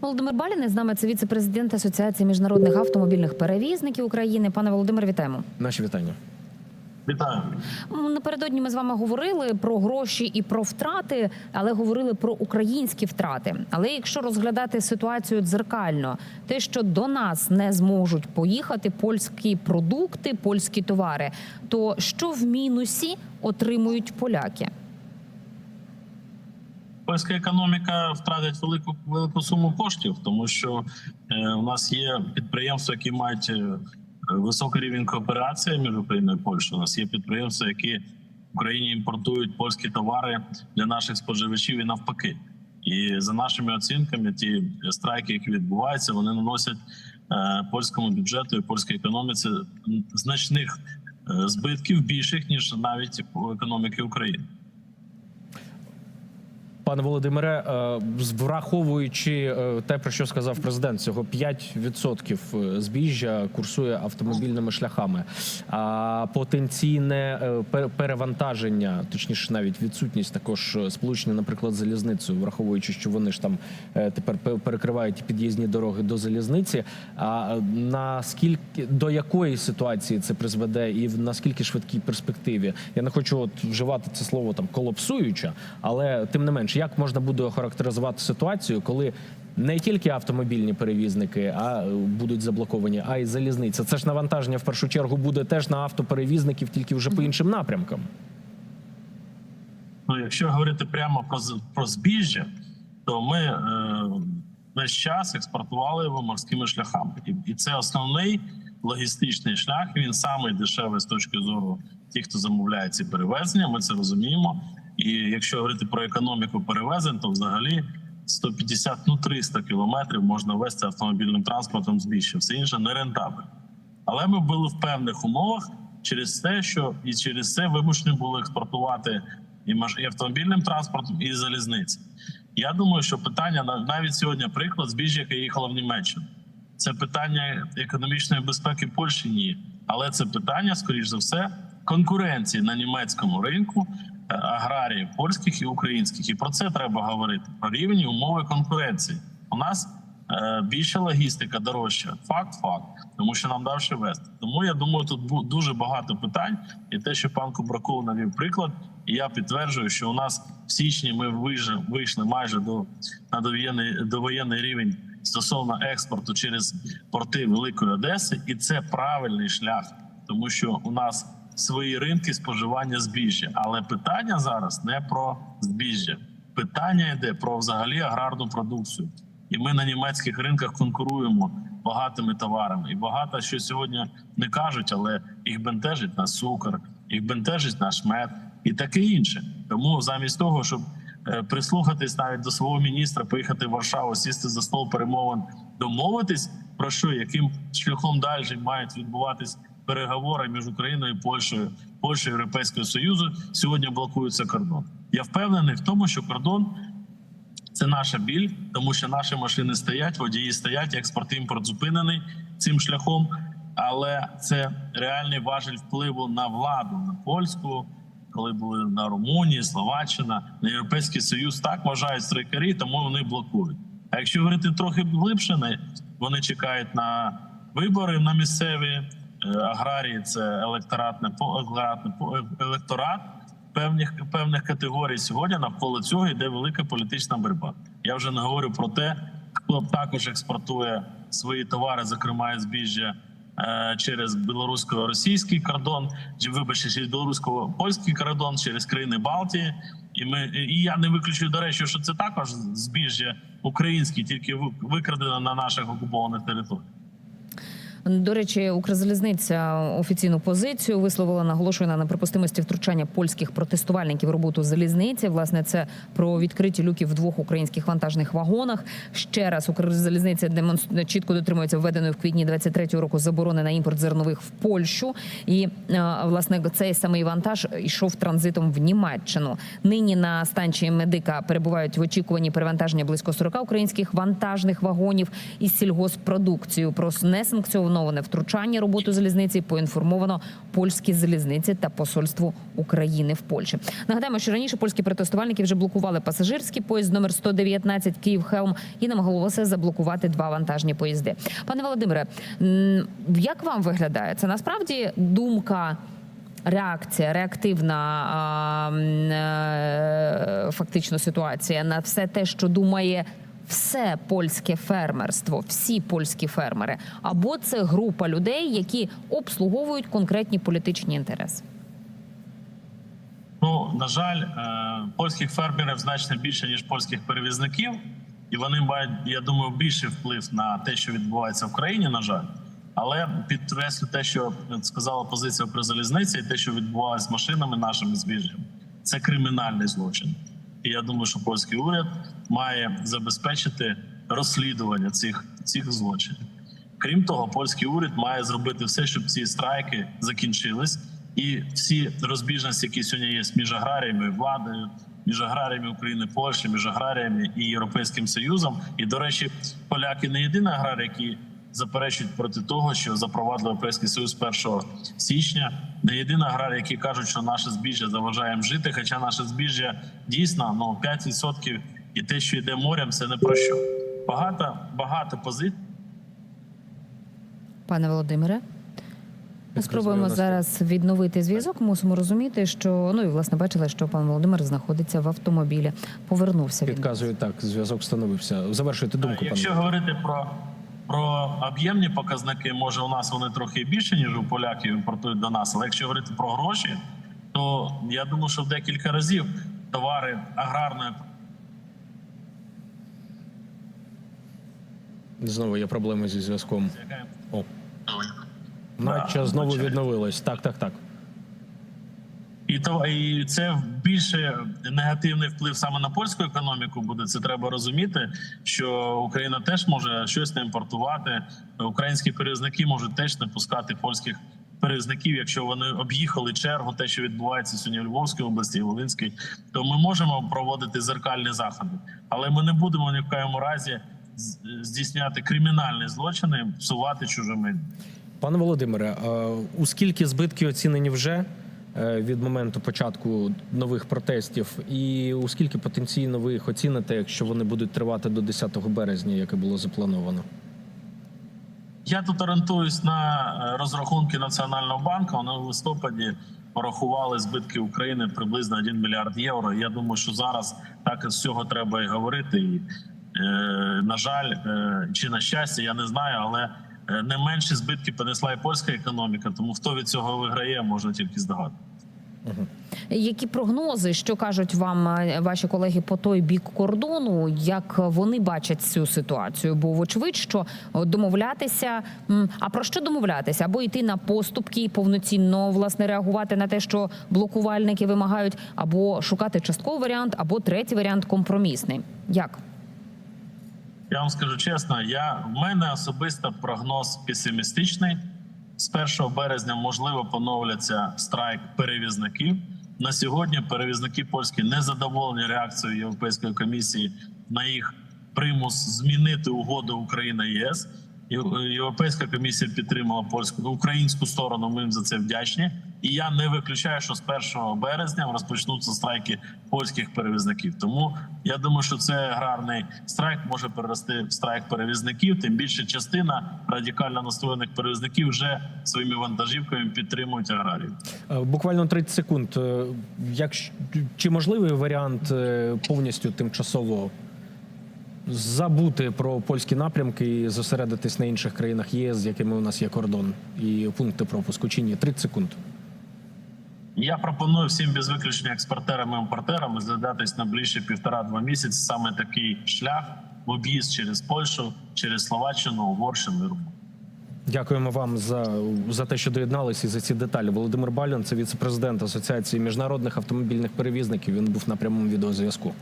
Володимир Балін з нами це віце-президент Асоціації міжнародних автомобільних перевізників України. Пане Володимир, вітаємо. Наші вітання. Вітаю. Напередодні ми з вами говорили про гроші і про втрати, але говорили про українські втрати. Але якщо розглядати ситуацію дзеркально, те, що до нас не зможуть поїхати польські продукти, польські товари, то що в мінусі отримують поляки? Польська економіка втратить велику велику суму коштів, тому що е, у нас є підприємства, які мають е, високий рівень кооперації між Україною і Польщею. У нас є підприємства, які в Україні імпортують польські товари для наших споживачів і навпаки. І за нашими оцінками, ті страйки, які відбуваються, вони наносять е, польському бюджету і польській економіці значних е, збитків більших ніж навіть економіки України. Пане Володимире, е, враховуючи е, те, про що сказав президент, цього 5% збіжжя курсує автомобільними шляхами. А потенційне е, перевантаження, точніше, навіть відсутність також е, сполучення, наприклад, залізницею, враховуючи, що вони ж там е, тепер перекривають під'їзні дороги до залізниці. А е, наскільки до якої ситуації це призведе, і в наскільки швидкій перспективі? Я не хочу от вживати це слово там колапсуюча, але тим не менш, як можна буде охарактеризувати ситуацію, коли не тільки автомобільні перевізники а е, будуть заблоковані, а й залізниця. Це ж навантаження в першу чергу буде теж на автоперевізників, тільки вже по іншим напрямкам. Ну, якщо говорити прямо про про збіжжя, то ми е, весь час експортували його морськими шляхами, і, і це основний логістичний шлях. Він самий дешевий з точки зору тих, хто замовляє ці перевезення. Ми це розуміємо. І якщо говорити про економіку перевезень, то взагалі 150, ну 300 кілометрів можна вести автомобільним транспортом збіжжя. Все інше не рентабельно. Але ми були в певних умовах через те, що і через це вимушені були експортувати і автомобільним транспортом, і залізниці. Я думаю, що питання на- навіть сьогодні приклад збіжжя, яке їхало в Німеччину. Це питання економічної безпеки Польщі ні, але це питання, скоріш за все, конкуренції на німецькому ринку аграріїв польських і українських. І про це треба говорити. Про рівні умови конкуренції. У нас е, більша логістика дорожча. Факт, факт, тому що нам давше вести. Тому я думаю, тут дуже багато питань. І те, що пан Кубраков навів приклад, і я підтверджую, що у нас в січні ми вийшли майже до на довоєнний довоєнний рівень стосовно експорту через порти Великої Одеси, і це правильний шлях, тому що у нас свої ринки споживання збіжжя. Але питання зараз не про збіжжя. Питання йде про взагалі аграрну продукцію. І ми на німецьких ринках конкуруємо багатими товарами. І багато що сьогодні не кажуть, але їх бентежить наш цукор, їх бентежить наш мед і таке інше. Тому замість того, щоб е, прислухатись навіть до свого міністра, поїхати в Варшаву, сісти за стол перемовин, домовитись про що, яким шляхом далі мають відбуватись переговори між Україною Польщею, Польщею Європейського Союзу. Сьогодні блокується кордон. Я впевнений в тому, що кордон це наша біль, тому що наші машини стоять, водії стоять, експорт імпорт зупинений цим шляхом. Але це реальний важель впливу на владу на польську, коли були на Румунії, Словаччина, на Європейський Союз. Так вважають страйкарі, тому вони блокують. А якщо говорити трохи глибше, вони чекають на вибори на місцеві аграрії. Це електоратне по- по- електорат певних певних категорій. Сьогодні навколо цього йде велика політична боротьба. Я вже не говорю про те, хто також експортує свої товари, зокрема збіжжя. е, Через білорусько-російський кордон, чи вибачте, через білорусько-польський кордон, через країни Балтії, і ми і я не виключую до речі, що це також збіжжя українське, тільки ви- викрадено на наших окупованих територіях. До речі, Укрзалізниця офіційну позицію висловила, наголошує на неприпустимості втручання польських протестувальників роботу залізниці. Власне, це про відкриті люки в двох українських вантажних вагонах. Ще раз Укрзалізниця демонструє чітко дотримується введеної в квітні 23-го року заборони на імпорт зернових в Польщу. І е, власне цей самий вантаж йшов транзитом в Німеччину. Нині на станції медика перебувають в очікуванні перевантаження близько 40 українських вантажних вагонів із сільгоспродукцією. Про несанкціоновані несанкціоноване втручання роботу залізниці поінформовано польські залізниці та посольство України в Польщі. Нагадаємо, що раніше польські протестувальники вже блокували пасажирський поїзд номер 119 Київ Хелм і намагалося заблокувати два вантажні поїзди. Пане Володимире, як вам виглядає це насправді думка? Реакція, реактивна е, фактично ситуація на все те, що думає все польське фермерство, всі польські фермери, або це група людей, які обслуговують конкретні політичні інтереси. Ну на жаль, е, польських фермерів значно більше ніж польських перевізників, і вони мають, я думаю, більший вплив на те, що відбувається в країні. На жаль, але підкреслю те, що сказала позиція про залізниці, і те, що відбувалося з машинами нашими збіжжям, це кримінальний злочин. І я думаю, що польський уряд має забезпечити розслідування цих, цих злочинів. Крім того, польський уряд має зробити все, щоб ці страйки закінчились, і всі розбіжності, які сьогодні є між аграріями владою, між аграріями України, Польщі, між аграріями і Європейським Союзом. І до речі, поляки не єдині аграрії, які заперечують проти того, що запровадив Європейський Союз 1 січня. Не єдині аграрії, які кажуть, що наше збіжжя заважає їм жити. Хоча наше збіжжя дійсно ну 5% і те, що йде морем, це не про що. Багато багато позицій. Пане Володимире. Ми спробуємо зараз відновити зв'язок. Мусимо розуміти, що ну і власне бачили, що пан Володимир знаходиться в автомобілі. Повернувся він. Підказую так, зв'язок встановився. Завершуйте думку, пане. Якщо говорити про, про об'ємні показники, може у нас вони трохи більше, ніж у поляків імпортують до нас. Але якщо говорити про гроші, то я думаю, що в декілька разів товари аграрної Знову є проблеми зі зв'язком. О, наче знову відновилось. Так, так, так. І то і це більше негативний вплив саме на польську економіку буде. Це треба розуміти, що Україна теж може щось не імпортувати. Українські перевізники можуть теж не пускати польських перевізників, якщо вони об'їхали чергу, те, що відбувається сьогодні в Львовській області, Волинській, то ми можемо проводити зеркальні заходи, але ми не будемо ні в якому разі здійсняти кримінальні злочини, псувати чужими. Пане Володимире, у скільки збитки оцінені вже від моменту початку нових протестів, і у скільки потенційно ви їх оціните, якщо вони будуть тривати до 10 березня, яке було заплановано? Я тут орієнтуюсь на е, розрахунки Національного банку. Вони в листопаді порахували збитки України приблизно 1 мільярд євро. Я думаю, що зараз так з цього треба і говорити. І, е, на жаль, е, чи на щастя, я не знаю, але е, не менші збитки понесла і польська економіка. Тому хто від цього виграє, можна тільки здогадати. Які прогнози, що кажуть вам е, ваші колеги по той бік кордону? Як вони бачать цю ситуацію? Бо вочевидь, що домовлятися, а про що домовлятися? Або йти на поступки і повноцінно власне реагувати на те, що блокувальники вимагають, або шукати частковий варіант, або третій варіант компромісний. Як? Я вам скажу чесно, я в мене особисто прогноз песимістичний. З 1 березня можливо поновляться страйк перевізників. На сьогодні перевізники польські не задоволені реакцією Європейської комісії на їх примус змінити угоду Україна ЄС. Єв- Європейська комісія підтримала польську українську сторону. Ми їм за це вдячні. І я не виключаю, що з 1 березня розпочнуться страйки польських перевізників. Тому я думаю, що це аграрний страйк може перерости в страйк перевізників. Тим більше частина радикально настроєних перевізників вже своїми вантажівками підтримують аграрів. Е, Буквально 30 секунд. Е, Як чи можливий варіант е, повністю тимчасово забути про польські напрямки і зосередитись на інших країнах ЄС, з якими у нас є кордон і пункти пропуску? Чи ні? 30 секунд. Я пропоную всім без виключення експортерам і імпортерам розглядатись на ближче півтора-два місяці саме такий шлях в об'їзд через Польщу, через Словаччину, Угорщину і Румунію. Дякуємо вам за, за те, що доєдналися і за ці деталі. Володимир Балян, це віце-президент Асоціації міжнародних автомобільних перевізників. Він був на прямому відеозв'язку.